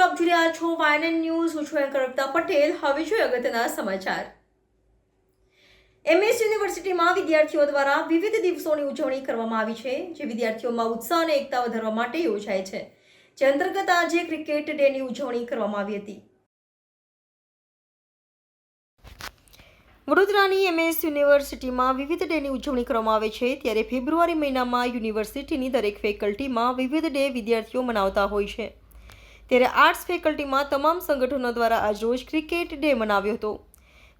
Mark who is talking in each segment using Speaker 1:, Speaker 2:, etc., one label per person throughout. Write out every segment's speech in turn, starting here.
Speaker 1: મિત્રો આપ જોઈ રહ્યા છો વાયન ન્યૂઝ, હું છું એન્કર પટેલ. હવે જોઈએ અગત્યના સમાચાર. એમએસ યુનિવર્સિટીમાં વિદ્યાર્થીઓ દ્વારા વિવિધ દિવસોની ઉજવણી કરવામાં આવી છે, જે વિદ્યાર્થીઓમાં ઉત્સાહ અને એકતા વધારવા માટે યોજાય છે. જે અંતર્ગત આજે ક્રિકેટ ડેની ઉજવણી કરવામાં આવી હતી. વડોદરાની એમએસ યુનિવર્સિટીમાં વિવિધ ડેની ઉજવણી કરવામાં આવે છે, ત્યારે ફેબ્રુઆરી મહિનામાં યુનિવર્સિટીની દરેક ફેકલ્ટીમાં વિવિધ ડે વિદ્યાર્થીઓ મનાવતા હોય છે. ત્યારે આર્ટ્સ ફેકલ્ટીમાં તમામ સંગઠનો દ્વારા આજરોજ ક્રિકેટ ડે મનાવ્યો હતો.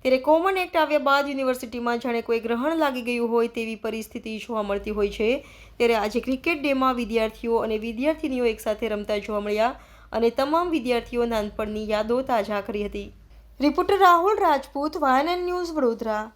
Speaker 1: ત્યારે કોમન એક્ટ આવ્યા બાદ યુનિવર્સિટીમાં જાણે કોઈ ગ્રહણ લાગી ગયું હોય તેવી પરિસ્થિતિ જોવા મળતી હોય છે. ત્યારે આજે ક્રિકેટ ડેમાં વિદ્યાર્થીઓ અને વિદ્યાર્થીનીઓ એકસાથે રમતા જોવા મળ્યા અને તમામ વિદ્યાર્થીઓ નાનપણની યાદો તાજા કરી હતી. રિપોર્ટર રાહુલ રાજપૂત, વાયનન ન્યૂઝ વડોદરા.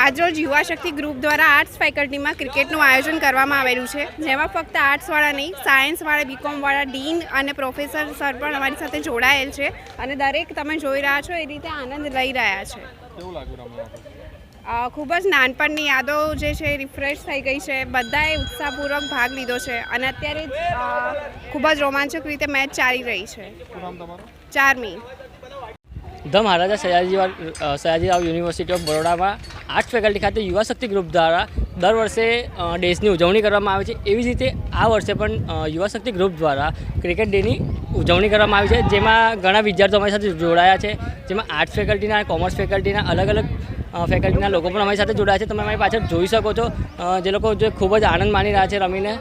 Speaker 2: આજરોજ યુવા શક્તિ ગ્રુપ દ્વારા આર્ટ્સ ફેકલ્ટીમાં ક્રિકેટનું આયોજન કરવામાં આવેલું છે જેમાં ફક્ત આર્ટ્સવાળા નહીં સાયન્સવાળા બીકોમવાળા ડીન અને પ્રોફેસર સર પણ અમારી સાથે જોડાયેલ છે અને દરેક તમે જોઈ રહ્યા છો એ રીતે આનંદ લઈ રહ્યા છે. ખૂબ જ નાનપણની યાદો જે છે રિફ્રેશ થઈ ગઈ છે બધાએ ઉત્સાહપૂર્વક ભાગ લીધો છે અને અત્યારે ખૂબ જ રોમાંચક રીતે મેચ ચાલી રહી છે. ચારમી.
Speaker 3: The Maharaja Sayajirao Sayajirao university of બરોડામાં arts faculty ખાતે યુવા શક્તિ ગ્રુપ દ્વારા દર વર્ષે ડેઝની ઉજવણી કરવામાં આવે છે. એવી જ રીતે આ વર્ષે પણ યુવા શક્તિ ગ્રુપ દ્વારા ક્રિકેટ ડેની ઉજવણી કરવામાં આવી છે. જેમાં ઘણા વિદ્યાર્થીઓ અમારી સાથે જોડાયા છે. જેમાં આર્ટ્સ ફેકલ્ટીના, કોમર્સ ફેકલ્ટીના અલગ અલગ ફેકલ્ટીના લોકો પણ અમારી સાથે જોડાયા છે. તમે અમારી પાછળ જોઈ શકો છો. જે લોકો જે ખૂબ જ આનંદ માણી રહ્યા છે રમીને.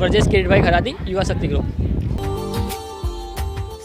Speaker 3: Vrajesh Kiritbhai Kharadi Yuva Shakti group.